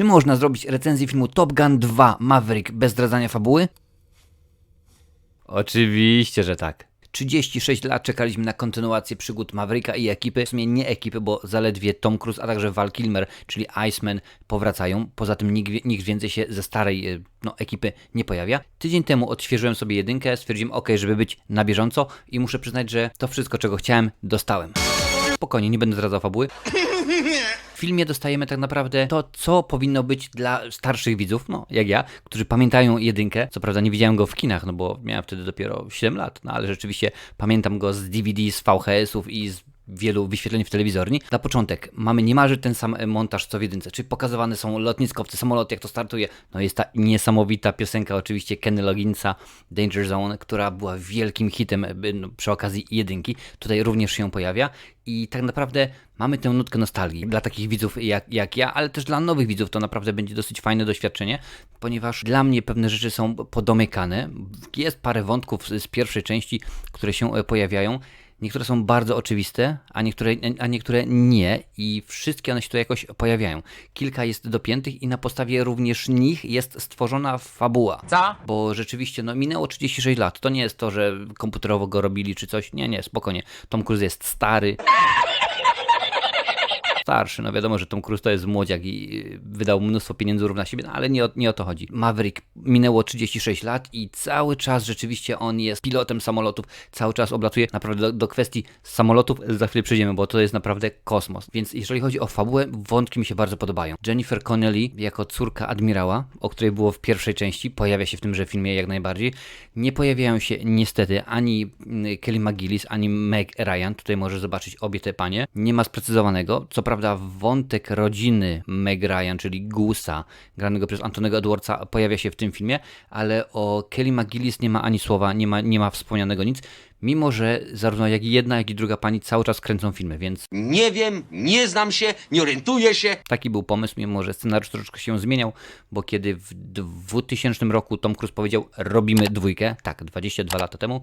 Czy można zrobić recenzję filmu Top Gun 2 Maverick bez zdradzania fabuły? Oczywiście, że tak. 36 lat czekaliśmy na kontynuację przygód Mavericka i ekipy, w sumie nie ekipy, bo zaledwie Tom Cruise, a także Val Kilmer, czyli Iceman powracają. Poza tym nikt, nikt więcej się ze starej e, no, ekipy nie pojawia. Tydzień temu odświeżyłem sobie jedynkę, stwierdziłem ok, żeby być na bieżąco i muszę przyznać, że to wszystko, czego chciałem, dostałem. Spokojnie, nie będę zdradzał fabuły. Filmie dostajemy tak naprawdę to, co powinno być dla starszych widzów, no jak ja, którzy pamiętają jedynkę. Co prawda nie widziałem go w kinach, no bo miałem wtedy dopiero 7 lat, no ale rzeczywiście pamiętam go z DVD, z VHS-ów i z wielu wyświetleń w telewizorni. Na początek mamy niemalże ten sam montaż co w jedynce, czyli pokazywane są lotniskowce, samoloty, jak to startuje. No jest ta niesamowita piosenka oczywiście Kenny Logginsa, Danger Zone, która była wielkim hitem e, no, przy okazji jedynki. Tutaj również się pojawia i tak naprawdę mamy tę nutkę nostalgii dla takich widzów jak, jak ja, ale też dla nowych widzów to naprawdę będzie dosyć fajne doświadczenie, ponieważ dla mnie pewne rzeczy są podomykane. Jest parę wątków z pierwszej części, które się e, pojawiają. Niektóre są bardzo oczywiste, a niektóre, a niektóre nie i wszystkie one się tu jakoś pojawiają. Kilka jest dopiętych i na podstawie również nich jest stworzona fabuła. Co? Bo rzeczywiście, no minęło 36 lat. To nie jest to, że komputerowo go robili czy coś. Nie, nie, spokojnie. Tom Cruise jest stary starszy. No wiadomo, że Tom Cruise to jest młodziak i y, wydał mnóstwo pieniędzy równa siebie, no ale nie o, nie o to chodzi. Maverick minęło 36 lat i cały czas rzeczywiście on jest pilotem samolotów, cały czas oblatuje naprawdę do, do kwestii samolotów, za chwilę przejdziemy, bo to jest naprawdę kosmos. Więc jeżeli chodzi o fabułę, wątki mi się bardzo podobają. Jennifer Connelly jako córka admirała, o której było w pierwszej części, pojawia się w tymże filmie jak najbardziej. Nie pojawiają się niestety ani mm, Kelly McGillis, ani Meg Ryan. Tutaj możesz zobaczyć obie te panie. Nie ma sprecyzowanego. Co prawda wątek rodziny Meg Ryan, czyli Gusa, granego przez Antonego Edwardsa, pojawia się w tym filmie, ale o Kelly McGillis nie ma ani słowa, nie ma, nie ma wspomnianego nic, mimo że zarówno jak i jedna, jak i druga pani cały czas kręcą filmy, więc Nie wiem, nie znam się, nie orientuję się. Taki był pomysł, mimo że scenariusz troszeczkę się zmieniał, bo kiedy w 2000 roku Tom Cruise powiedział robimy dwójkę, tak, 22 lata temu,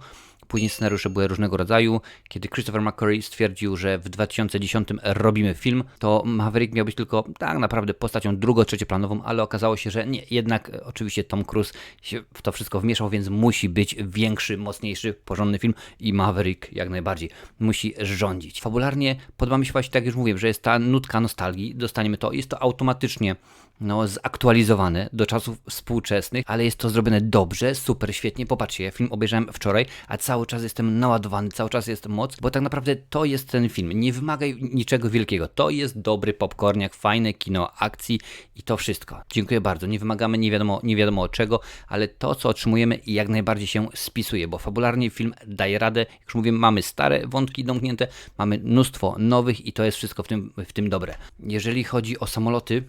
później scenariusze były różnego rodzaju, kiedy Christopher McQuarrie stwierdził, że w 2010 robimy film, to Maverick miał być tylko tak naprawdę postacią drugo-trzecioplanową, ale okazało się, że nie, jednak e, oczywiście Tom Cruise się w to wszystko wmieszał, więc musi być większy, mocniejszy, porządny film i Maverick jak najbardziej musi rządzić. Fabularnie podoba mi się właśnie, tak jak już mówiłem, że jest ta nutka nostalgii, dostaniemy to, jest to automatycznie no, zaktualizowane do czasów współczesnych, ale jest to zrobione dobrze, super, świetnie. Popatrzcie, ja film obejrzałem wczoraj, a cały czas jestem naładowany, cały czas jest moc, bo tak naprawdę to jest ten film. Nie wymaga niczego wielkiego. To jest dobry popcorniak, fajne kino akcji i to wszystko. Dziękuję bardzo. Nie wymagamy nie wiadomo, nie wiadomo czego, ale to, co otrzymujemy, jak najbardziej się spisuje, bo fabularnie film daje radę. Jak już mówiłem, mamy stare wątki domknięte, mamy mnóstwo nowych i to jest wszystko w tym, w tym dobre. Jeżeli chodzi o samoloty,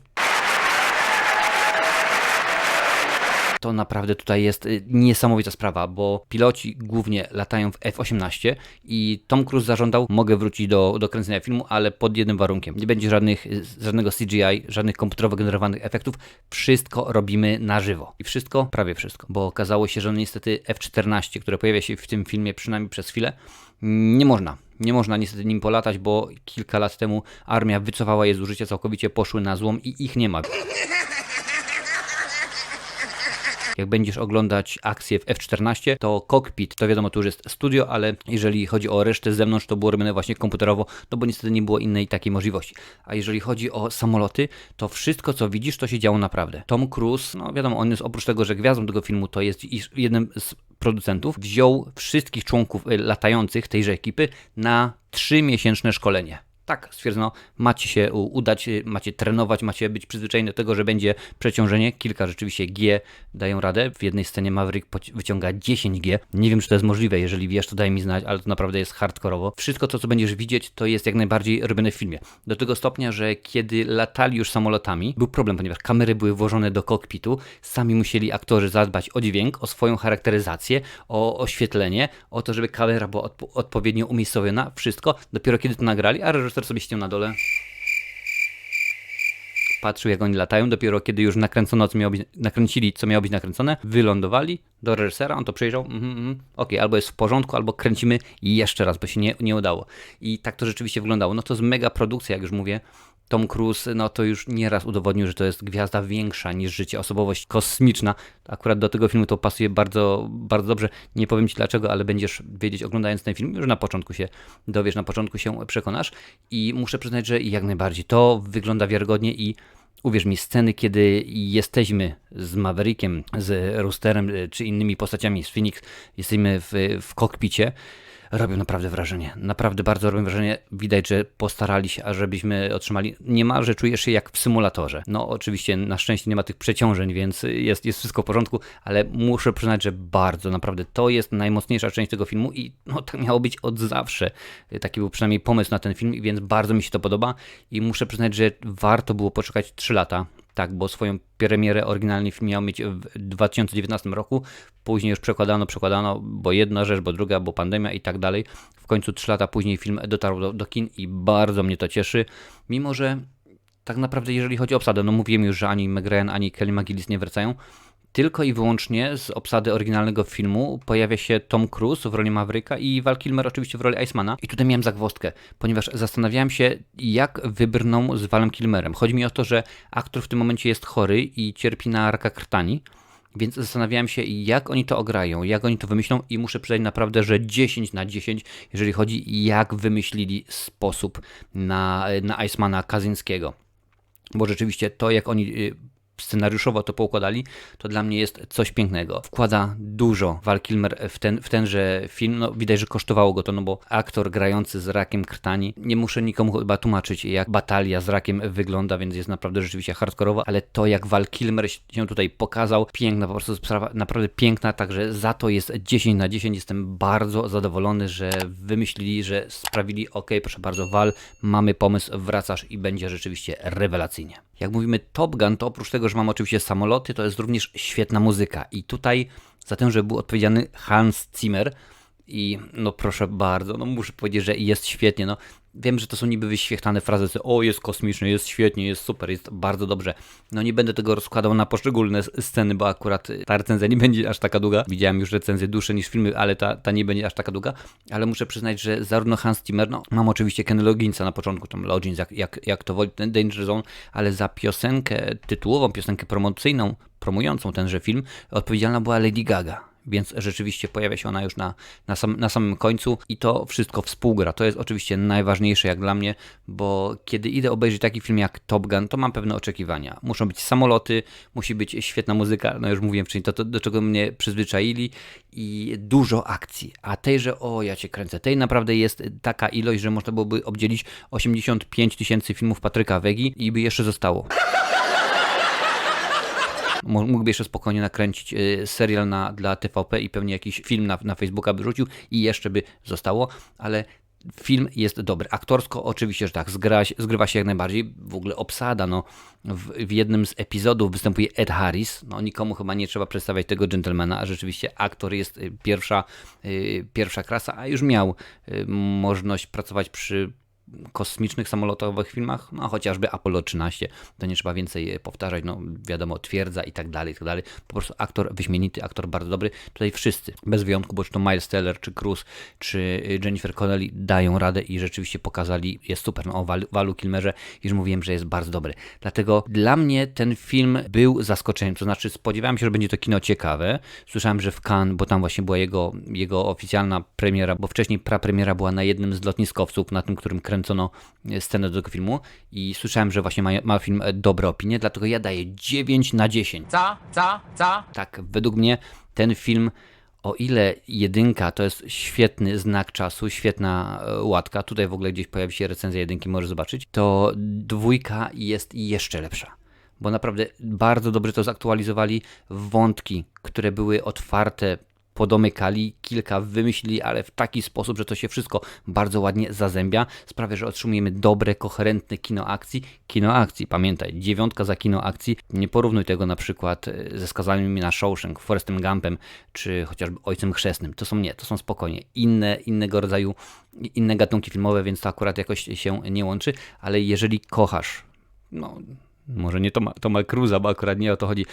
to naprawdę tutaj jest y, niesamowita sprawa, bo piloci głównie latają w F-18 i Tom Cruise zażądał, mogę wrócić do, do kręcenia filmu, ale pod jednym warunkiem. Nie będzie żadnych, y, żadnego CGI, żadnych komputerowo generowanych efektów. Wszystko robimy na żywo. I wszystko, prawie wszystko, bo okazało się, że niestety F-14, które pojawia się w tym filmie przynajmniej przez chwilę, nie można. Nie można niestety nim polatać, bo kilka lat temu armia wycofała je z użycia, całkowicie poszły na złom i ich nie ma. jak będziesz oglądać akcję w F14, to cockpit, to wiadomo, to już jest studio, ale jeżeli chodzi o resztę z zewnątrz, to było robione właśnie komputerowo, no bo niestety nie było innej takiej możliwości. A jeżeli chodzi o samoloty, to wszystko, co widzisz, to się działo naprawdę. Tom Cruise, no wiadomo, on jest oprócz tego, że gwiazdą tego filmu, to jest jednym z producentów, wziął wszystkich członków y, latających tejże ekipy na trzymiesięczne szkolenie. Tak, stwierdzono, macie się udać, macie trenować, macie być przyzwyczajeni do tego, że będzie przeciążenie. Kilka rzeczywiście G dają radę. W jednej scenie Maverick wyciąga 10G. Nie wiem, czy to jest możliwe. Jeżeli wiesz, to daj mi znać, ale to naprawdę jest hardkorowo. Wszystko to, co będziesz widzieć, to jest jak najbardziej robione w filmie. Do tego stopnia, że kiedy latali już samolotami, był problem, ponieważ kamery były włożone do kokpitu. Sami musieli aktorzy zadbać o dźwięk, o swoją charakteryzację, o oświetlenie, o to, żeby kamera była odpo odpowiednio umiejscowiona. Wszystko. Dopiero kiedy to nagrali, a reżyser sobie siedział na dole. Patrzył, jak oni latają. Dopiero kiedy już nakręcono, co miało być, nakręcili, co miało być nakręcone, wylądowali do reżysera, on to przejrzał. Mm -hmm, ok, albo jest w porządku, albo kręcimy jeszcze raz, bo się nie, nie udało. I tak to rzeczywiście wyglądało. No to jest mega produkcja, jak już mówię. Tom Cruise, no to już nieraz udowodnił, że to jest gwiazda większa niż życie, osobowość kosmiczna. Akurat do tego filmu to pasuje bardzo, bardzo dobrze. Nie powiem Ci dlaczego, ale będziesz wiedzieć oglądając ten film, już na początku się dowiesz, na początku się przekonasz i muszę przyznać, że jak najbardziej to wygląda wiarygodnie i Uwierz mi, sceny, kiedy jesteśmy z Maverickiem, z Roosterem y, czy innymi postaciami z Phoenix, jesteśmy w, w kokpicie, robią naprawdę wrażenie. Naprawdę bardzo robią wrażenie. Widać, że postarali się, ażebyśmy otrzymali. Niemalże czujesz się jak w symulatorze. No, oczywiście na szczęście nie ma tych przeciążeń, więc jest, jest wszystko w porządku, ale muszę przyznać, że bardzo, naprawdę to jest najmocniejsza część tego filmu i no, tak miało być od zawsze. Taki był przynajmniej pomysł na ten film, więc bardzo mi się to podoba i muszę przyznać, że warto było poczekać 3 lata. Tak, bo swoją premierę oryginalny film miał mieć w 2019 roku, później już przekładano, przekładano, bo jedna rzecz, bo druga, bo pandemia i tak dalej. W końcu 3 lata później film dotarł do, do kin i bardzo mnie to cieszy, mimo że tak naprawdę jeżeli chodzi o obsadę, no mówiłem już, że ani Meg Ryan, ani Kelly McGillis nie wracają, tylko i wyłącznie z obsady oryginalnego filmu pojawia się Tom Cruise w roli Mavericka i Val Kilmer oczywiście w roli Icemana. I tutaj miałem zagwozdkę, ponieważ zastanawiałem się, jak wybrną z Valem Kilmerem. Chodzi mi o to, że aktor w tym momencie jest chory i cierpi na raka krtani. Więc zastanawiałem się, jak oni to ograją, jak oni to wymyślą i muszę przyznać naprawdę, że 10 na 10, jeżeli chodzi jak wymyślili sposób na, na Icemana Kazyńskiego. Bo rzeczywiście to, jak oni y, scenariuszowo to poukładali, to dla mnie jest coś pięknego. Wkłada dużo Val Kilmer w, ten, w tenże film. No, widać, że kosztowało go to, no bo aktor grający z rakiem krtani. Nie muszę nikomu chyba tłumaczyć, jak batalia z rakiem wygląda, więc jest naprawdę rzeczywiście hardkorowa, ale to, jak Val Kilmer się tutaj pokazał, piękna, po prostu sprawa, naprawdę piękna, także za to jest 10 na 10. Jestem bardzo zadowolony, że wymyślili, że sprawili, ok, proszę bardzo, Val, mamy pomysł, wracasz i będzie rzeczywiście rewelacyjnie. Jak mówimy Top Gun, to oprócz tego, że mam oczywiście samoloty, to jest również świetna muzyka. I tutaj za tę, że był odpowiedzialny Hans Zimmer. I no proszę bardzo, no muszę powiedzieć, że jest świetnie. No, wiem, że to są niby wyświechtane frazy, że o jest kosmiczny, jest świetnie, jest super, jest bardzo dobrze. No nie będę tego rozkładał na poszczególne sceny, bo akurat ta recenzja nie będzie aż taka długa. Widziałem już recenzję dłuższe niż filmy, ale ta, ta nie będzie aż taka długa. Ale muszę przyznać, że zarówno Hans Zimmer, no mam oczywiście Ken Loginsa na początku, tam Logins, jak, jak, jak to woli, ten Danger Zone, ale za piosenkę tytułową, piosenkę promocyjną, promującą tenże film, odpowiedzialna była Lady Gaga więc rzeczywiście pojawia się ona już na, na, sam, na samym końcu i to wszystko współgra. To jest oczywiście najważniejsze jak dla mnie, bo kiedy idę obejrzeć taki film jak Top Gun, to mam pewne oczekiwania. Muszą być samoloty, musi być świetna muzyka, no już mówiłem wcześniej, to, to do czego mnie przyzwyczaili i dużo akcji. A tejże, o ja cię kręcę, tej naprawdę jest taka ilość, że można byłoby obdzielić 85 tysięcy filmów Patryka Wegi i by jeszcze zostało mógłby jeszcze spokojnie nakręcić y, serial na, dla TVP i pewnie jakiś film na, na Facebooka by rzucił i jeszcze by zostało, ale film jest dobry. Aktorsko oczywiście, że tak, zgra, zgrywa się jak najbardziej. W ogóle obsada, no, w, w, jednym z epizodów występuje Ed Harris. No, nikomu chyba nie trzeba przedstawiać tego gentlemana, a rzeczywiście aktor jest y, pierwsza, yy, pierwsza klasa, a już miał yy, możliwość pracować przy kosmicznych, samolotowych filmach, no chociażby Apollo 13, to nie trzeba więcej powtarzać, no wiadomo, twierdza i tak dalej, i tak dalej. Po prostu aktor wyśmienity, aktor bardzo dobry. Tutaj wszyscy, bez wyjątku, bo czy to Miles Teller, czy Cruz, czy Jennifer Connelly dają radę i rzeczywiście pokazali, jest super. No o Walu Kilmerze już mówiłem, że jest bardzo dobry. Dlatego dla mnie ten film był zaskoczeniem, to znaczy spodziewałem się, że będzie to kino ciekawe. Słyszałem, że w Cannes, bo tam właśnie była jego, jego oficjalna premiera, bo wcześniej prapremiera była na jednym z lotniskowców, na tym, którym kręcono kręcono scenę do tego filmu i słyszałem, że właśnie ma, ma film dobre opinie, dlatego ja daję 9 na 10. Co? Co? Co? Tak, według mnie ten film o ile jedynka to jest świetny znak czasu, świetna e, łatka, tutaj w ogóle gdzieś pojawi się recenzja jedynki, możesz zobaczyć, to dwójka jest jeszcze lepsza. Bo naprawdę bardzo dobrze to zaktualizowali. Wątki, które były otwarte podomykali, kilka wymyślili, ale w taki sposób, że to się wszystko bardzo ładnie zazębia. Sprawia, że otrzymujemy dobre, koherentne kino akcji. Kino akcji, pamiętaj, dziewiątka za kino akcji. Nie porównuj tego na przykład e, ze skazanymi na Shawshank, Forestem Gumpem, czy chociażby Ojcem Chrzestnym. To są nie, to są spokojnie inne, innego rodzaju, inne gatunki filmowe, więc to akurat jakoś się nie łączy, ale jeżeli kochasz, no może nie Toma, Toma Cruza, bo akurat nie o to chodzi,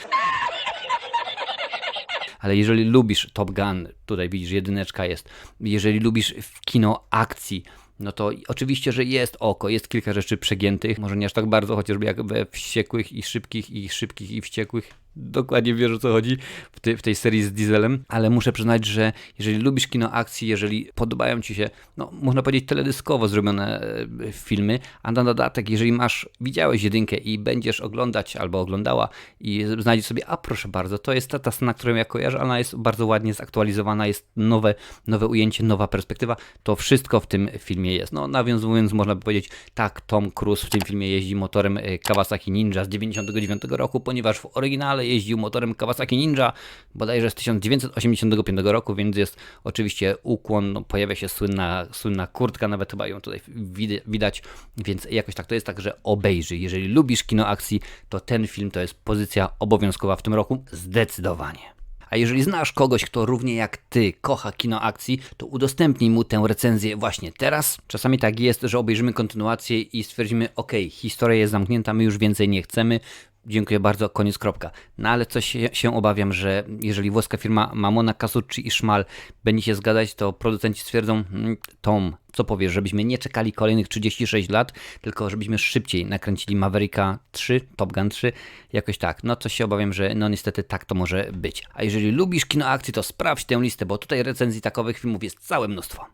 ale jeżeli lubisz Top Gun, tutaj widzisz, jedyneczka jest, jeżeli lubisz kino akcji, no to oczywiście, że jest oko, jest kilka rzeczy przegiętych, może nie aż tak bardzo, chociażby jak we Wściekłych i Szybkich i Szybkich i Wściekłych. Dokładnie wiesz o co chodzi w, ty, w tej serii z Dieselem, ale muszę przyznać, że jeżeli lubisz kino akcji, jeżeli podobają ci się, no można powiedzieć teledyskowo zrobione e, filmy, a na dodatek, jeżeli masz, widziałeś jedynkę i będziesz oglądać albo oglądała i znajdziesz sobie, a proszę bardzo, to jest ta, ta scena, którą ja kojarzę, ona jest bardzo ładnie zaktualizowana, jest nowe, nowe ujęcie, nowa perspektywa, to wszystko w tym filmie jest. No nawiązując, można by powiedzieć, tak, Tom Cruise w tym filmie jeździ motorem e, Kawasaki Ninja z 99 roku, ponieważ w oryginale jeździł motorem Kawasaki Ninja bodajże z 1985 roku, więc jest oczywiście ukłon, no, pojawia się słynna, słynna kurtka, nawet chyba ją tutaj wid- widać, więc jakoś tak to jest tak, że obejrzyj. Jeżeli lubisz kino akcji, to ten film to jest pozycja obowiązkowa w tym roku, zdecydowanie. A jeżeli znasz kogoś, kto równie jak ty kocha kino akcji, to udostępnij mu tę recenzję właśnie teraz. Czasami tak jest, że obejrzymy kontynuację i stwierdzimy, ok, historia jest zamknięta, my już więcej nie chcemy. Dziękuję bardzo, koniec, kropka. No ale coś się, się obawiam, że jeżeli włoska firma Mamona, Casucci i Szmal będzie się zgadzać, to producenci stwierdzą, "Mm, Tom, co powiesz, żebyśmy nie czekali kolejnych 36 lat, tylko żebyśmy szybciej nakręcili Mavericka 3, Top Gun 3, jakoś tak. No coś się obawiam, że no niestety tak to może być. A jeżeli lubisz kino akcji, to sprawdź tę listę, bo tutaj recenzji takowych filmów jest całe mnóstwo.